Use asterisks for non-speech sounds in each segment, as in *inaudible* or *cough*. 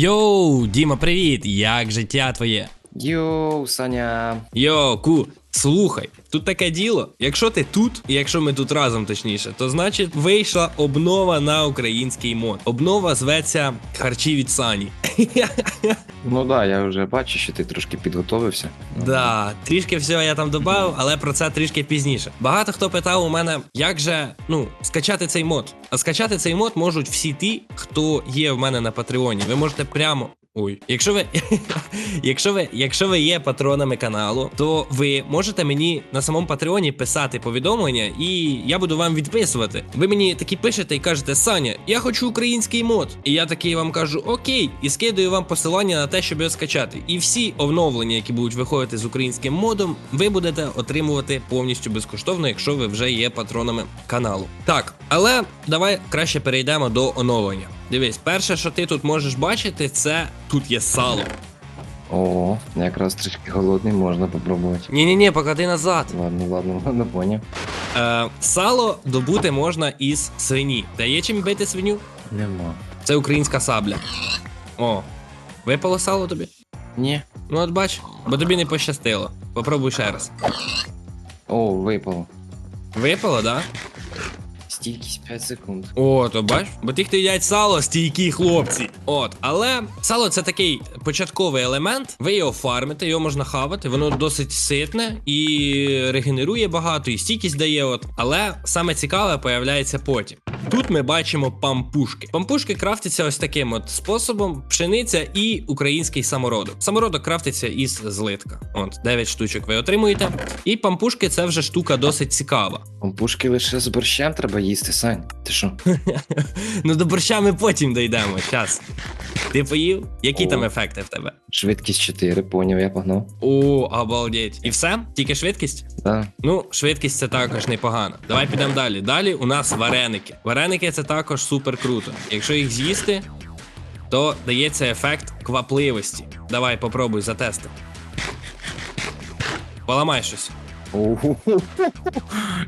Йоу, Діма, привіт! Як життя твоє? Йоу, Саня. Йоу, ку, слухай, тут таке діло. Якщо ти тут, і якщо ми тут разом точніше, то значить вийшла обнова на український мод. Обнова зветься харчі від Сані. *laughs* Ну да, я вже бачу, що ти трошки підготовився. Да, трішки всього я там додав, але про це трішки пізніше. Багато хто питав у мене, як же ну скачати цей мод. А скачати цей мод можуть всі ті, хто є в мене на Патреоні. Ви можете прямо. Ой, якщо ви, *laughs* якщо ви, якщо ви є патронами каналу, то ви можете мені на самому Патреоні писати повідомлення, і я буду вам відписувати. Ви мені такі пишете і кажете, Саня, я хочу український мод. І я такий вам кажу, окей, і скидаю вам посилання на те, щоб його скачати. І всі оновлення, які будуть виходити з українським модом, ви будете отримувати повністю безкоштовно, якщо ви вже є патронами каналу. Так, але давай краще перейдемо до оновлення. Дивись, перше, що ти тут можеш бачити, це тут є сало. О, якраз трішки голодний, можна попробувати. Ні, ні, ні, поклади назад. Ладно, ладно, ладно, поняв. Е, сало добути можна із свині. Та є чим бити свиню? Нема. Це українська сабля. О, випало сало тобі? Ні. Ну от бач, бо тобі не пощастило. Попробуй ще раз. О, випало. Випало, да? Стійкість 5 секунд. О, то бач, бо ті, хто їдять сало, стійкі хлопці. От, але сало це такий початковий елемент. Ви його фармите, його можна хавати, воно досить ситне і регенерує багато, і стійкість дає. От, але саме цікаве появляється потім. Тут ми бачимо пампушки. Пампушки крафтяться ось таким от способом: пшениця і український самородок. Самородок крафтиться із злитка. От 9 штучок ви отримуєте. І пампушки це вже штука досить цікава. Пампушки лише з борщем треба їсти, Сань. Ти що? *laughs* Ну до борща ми потім дійдемо. Щас. Ти поїв? Які О. там ефекти в тебе? Швидкість 4, поняв, я погнав. О, обалдеть. І все? Тільки швидкість? Да. Ну, швидкість це також непогано. Давай підемо далі. Далі у нас вареники. Вареники це також супер круто. Якщо їх з'їсти, то дається ефект квапливості. Давай, попробуй затести. Поламай щось.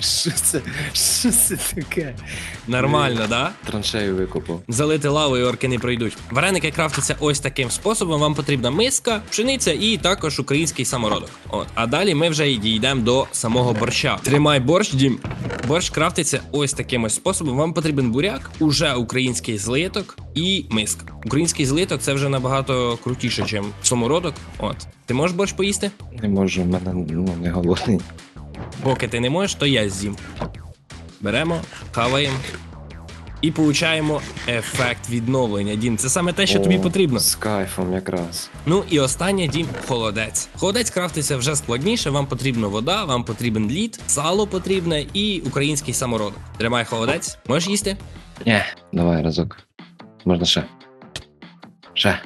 Що це? Що це таке? Нормально, да? Траншею викопав. Залити лавою орки не пройдуть. Вареники крафтяться ось таким способом. Вам потрібна миска, пшениця і також український самородок. От, а далі ми вже дійдемо до самого борща. Тримай борщ, дім. Борщ крафтиться ось таким ось способом. Вам потрібен буряк, уже український злиток і миска. Український злиток це вже набагато крутіше, ніж самородок. От. Ти можеш борщ поїсти? Не можу, в мене ну, не голодний. Поки ти не можеш, то я з'їм. Беремо, хаваємо. І получаємо ефект відновлення. Дім, це саме те, що тобі потрібно. З кайфом якраз. Ну і останнє дім холодець. Холодець крафтиться вже складніше. Вам потрібна вода, вам потрібен лід, сало потрібне і український самородок. Тримай холодець. Можеш їсти? Ні, давай разок. Можна ще. Ще.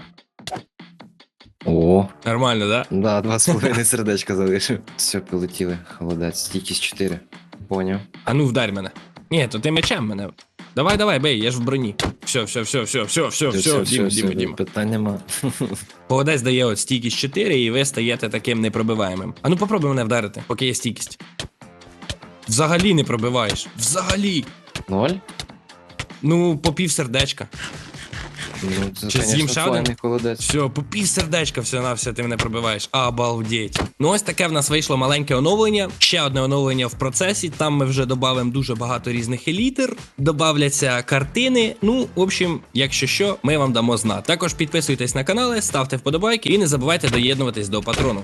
О, Нормально, да? да, два з половиною *laughs* сердечка залишив. Все, полетіли. Холодець, стійкість 4. Поняв. А ну вдарь мене. Ні, то ти мечем мене. Давай, давай, бей, я ж в броні. Все, все, все, все, все, все, все, Діма, Діма, Діма. Питань нема. Холодець дає от стійкість 4, і ви стаєте таким непробиваємим. А ну попробуй мене вдарити, поки є стійкість. Взагалі не пробиваєш. Взагалі. Ноль? Ну, по пів сердечка. Ну, це, Чи з'їм ще один? холодець. Все, по пів сердечка все на все ти мене пробиваєш. Обалдеть. Ну ось таке в нас вийшло маленьке оновлення. Ще одне оновлення в процесі. Там ми вже додамо дуже багато різних елітер, добавляться картини. Ну, в общем, якщо що, ми вам дамо знати. Також підписуйтесь на канали, ставте вподобайки і не забувайте доєднуватись до патрону.